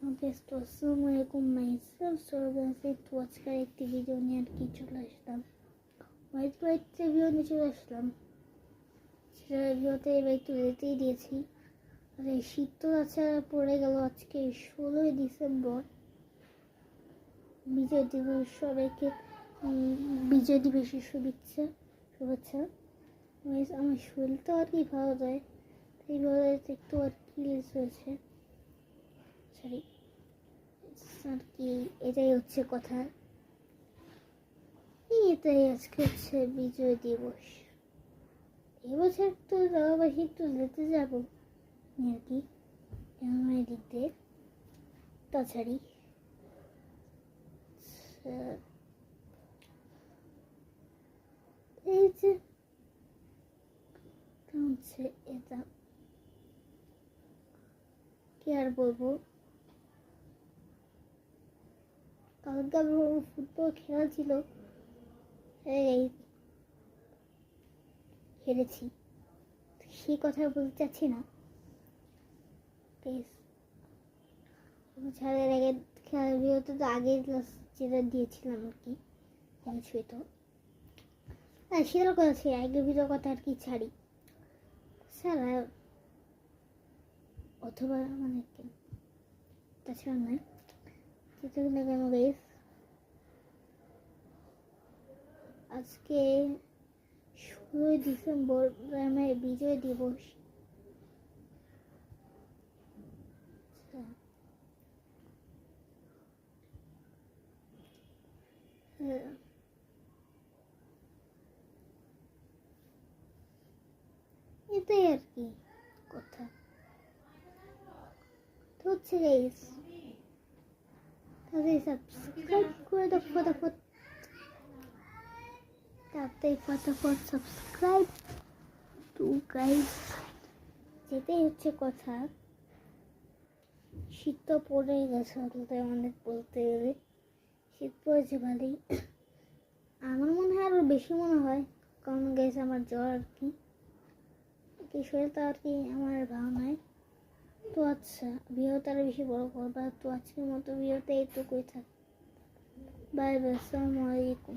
তো আসসালামু আলাইকুম মাইসেলফ সরগাসে তো আজকের একটি ভিডিও নিয়ে আর কি চলে আসলাম হোয়াইট হোয়াইট ভিডিও নিয়ে চলে আসলাম সেটা ভিডিওতে এবার একটু রেতেই দিয়েছি আর এই শীত তো আছে পড়ে গেল আজকে ষোলোই ডিসেম্বর বিজয় দিবস সবাইকে বিজয় দিবসের শুভেচ্ছা শুভেচ্ছা আমার শরীরটা আর কি ভালো যায় তাই ভালো একটু আর কি রিলস হয়েছে সরি আর কি এটাই হচ্ছে কথা। এটাই আজকে হচ্ছে বিজয় দিবস। এবছর তো দাদাবাসী একটু যেতে যাব। আর কি আমার দিক তাছাড়ি আচ্ছা, এই যে হচ্ছে এটা। কি আর বলব? আমার ফুটবল খেলা ছিল এই হেরেছি সেই কথা বলতে চাচ্ছি না। প্লিজ আগে খেলার ভিডিওতে তো আগে যেটা দিয়েছিলাম আর কি কিছুই তো। হ্যাঁ সেটার কথা ছিল আগের ভিডিওর কথা আর কি ছাড়ি। ছাড়া অথবা মানে তাছাড়া নয়। যেটা না কেন গাইস আজকে ষোলোই ডিসেম্বর গ্রামের বিজয় দিবস। হ্যাঁ। এটাই আর কি কথা তো হচ্ছে গাইস তাহলে সাবস্ক্রাইব করে দাও, ফটাফট তাড়াতাড়ি ফটাফট সাবস্ক্রাইব টু গাইস যেটাই হচ্ছে কথা। শীত তো পড়ে গেছে, অন্তত অনেক বলতে গেলে। শীত পড়েছে ভালোই। আমার মনে হয় আরও বেশি মনে হয়। কারণ গেছে আমার জ্বর আর কি। শরীরটা আর কি আমার ভালো নয় তো আচ্ছা ভিডিওটা আরও বেশি বড় করবা। তো আজকের মতো ভিডিওতে এইটুকুই থাক। বাই বাই, আসসালামু আলাইকুম।